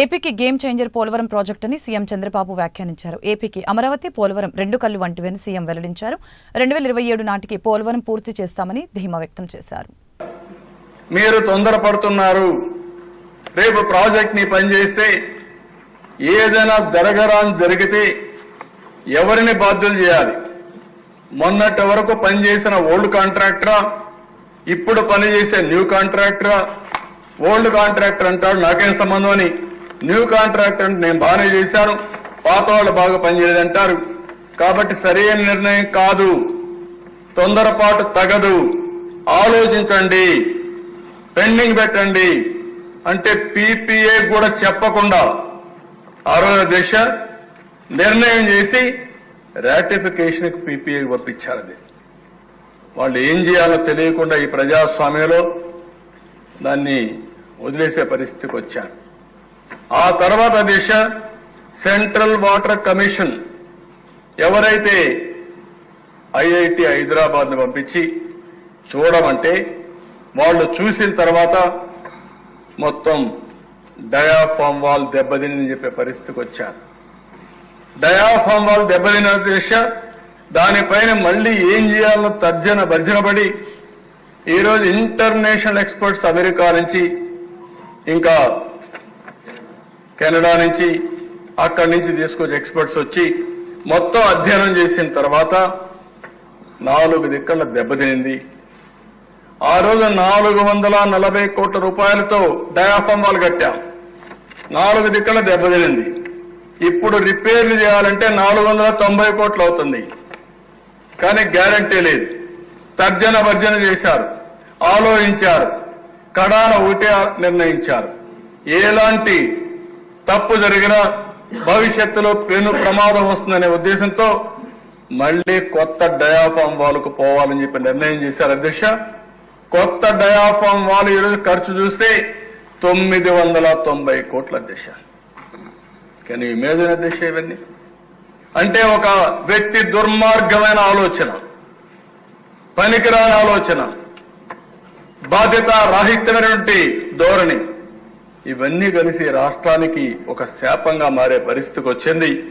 ఏపీకి game changer Polavaram project అని CM Chandrababu వ్యాఖ్యానించారు. ఏపీకి అమరావతి పోలవరం రెండు కళ్ళు వంటివని సీఎం వెల్లడించారు. రెండు వేల ఇరవై ఏడు నాటికి పోలవరం పూర్తి చేస్తామని ధీమా వ్యక్తం చేశారు. మీరు తొందరపడుతున్నారు. రేపు ప్రాజెక్ట్ని పనిచేస్తే ఏదైనా జరగరాని జరిగితే ఎవరిని బాధ్యులు చేయాలి? మొన్నటి వరకు పనిచేసిన ఓల్డ్ కాంట్రాక్టరా? ఇప్పుడు పనిచేసే న్యూ కాంట్రాక్టరా? ఓల్డ్ కాంట్రాక్టర్ అంటాడు నాకేం సంబంధం అని. న్యూ కాంట్రాక్టర్ అంటే నేను బాగానే చేశాను. పాత వాళ్ళు బాగా పనిచేయదంటారు కాబట్టి సరైన నిర్ణయం కాదు. తొందరపాటు తగదు. ఆలోచించండి. పెండింగ్ పెట్టండి. అంటే పీపీఏ కూడా చెప్పకుండా ఆరోగ్య దిశ నిర్ణయం చేసి రాటిఫికేషన్ పీపీఏ పంపించారు అది. వాళ్ళు ఏం చేయాలో తెలియకుండా ఈ ప్రజాస్వామ్యంలో దాన్ని వదిలేసే పరిస్థితికి వచ్చారు. ఆ తర్వాత దిశ సెంట్రల్ వాటర్ కమిషన్ ఎవరైతే ఐఐటి హైదరాబాద్ను పంపించి చూడమంటే వాళ్ళు చూసిన తర్వాత మొత్తం డయాఫామ్ వాల్ దెబ్బతిని చెప్పే పరిస్థితికి వచ్చారు. డయాఫామ్ వాల్ దెబ్బతిన దిశ దానిపైన మళ్ళీ ఏం చేయాలో తర్జన భర్జనపడి ఈరోజు ఇంటర్నేషనల్ ఎక్స్పర్ట్స్ అమెరికా నుంచి ఇంకా కెనడా నుంచి అక్కడి నుంచి తీసుకొచ్చి ఎక్స్పర్ట్స్ వచ్చి మొత్తం అధ్యయనం చేసిన తర్వాత నాలుగు దిక్కల దెబ్బతినింది. ఆ రోజు నాలుగు వందల నలభై కోట్ల రూపాయలతో డయాఫామ్ వాల్ కట్టాం. నాలుగు దిక్కల దెబ్బతినింది. ఇప్పుడు రిపేర్లు చేయాలంటే నాలుగు వందల తొంభై కోట్లు అవుతుంది. కానీ గ్యారంటీ లేదు. తర్జన భర్జన చేశారు. ఆలోచించారు. కడాన ఒకటే నిర్ణయించారు. ఎలాంటి తప్పు జరిగినా భవిష్యత్తులో పెను ప్రమాదం వస్తుందనే ఉద్దేశంతో మళ్ళీ కొత్త డయాఫామ్ వాల్కు పోవాలని చెప్పి నిర్ణయం చేశారు అధ్యక్ష. కొత్త డయాఫామ్ వాల్ ఈరోజు ఖర్చు చూస్తే తొమ్మిది వందల తొంభై కోట్ల అధ్యక్ష. కానీ ఇమేజిన్ అధ్యక్ష ఇవన్నీ? అంటే ఒక వ్యక్తి దుర్మార్గమైన ఆలోచన పనికిరాని ఆలోచన బాధ్యత రాహిత్యమైనటువంటి ధోరణి. ఇవన్నీ కలిసి రాష్ట్రానికి ఒక శాపంగా మారే పరిస్థితికి వచ్చింది.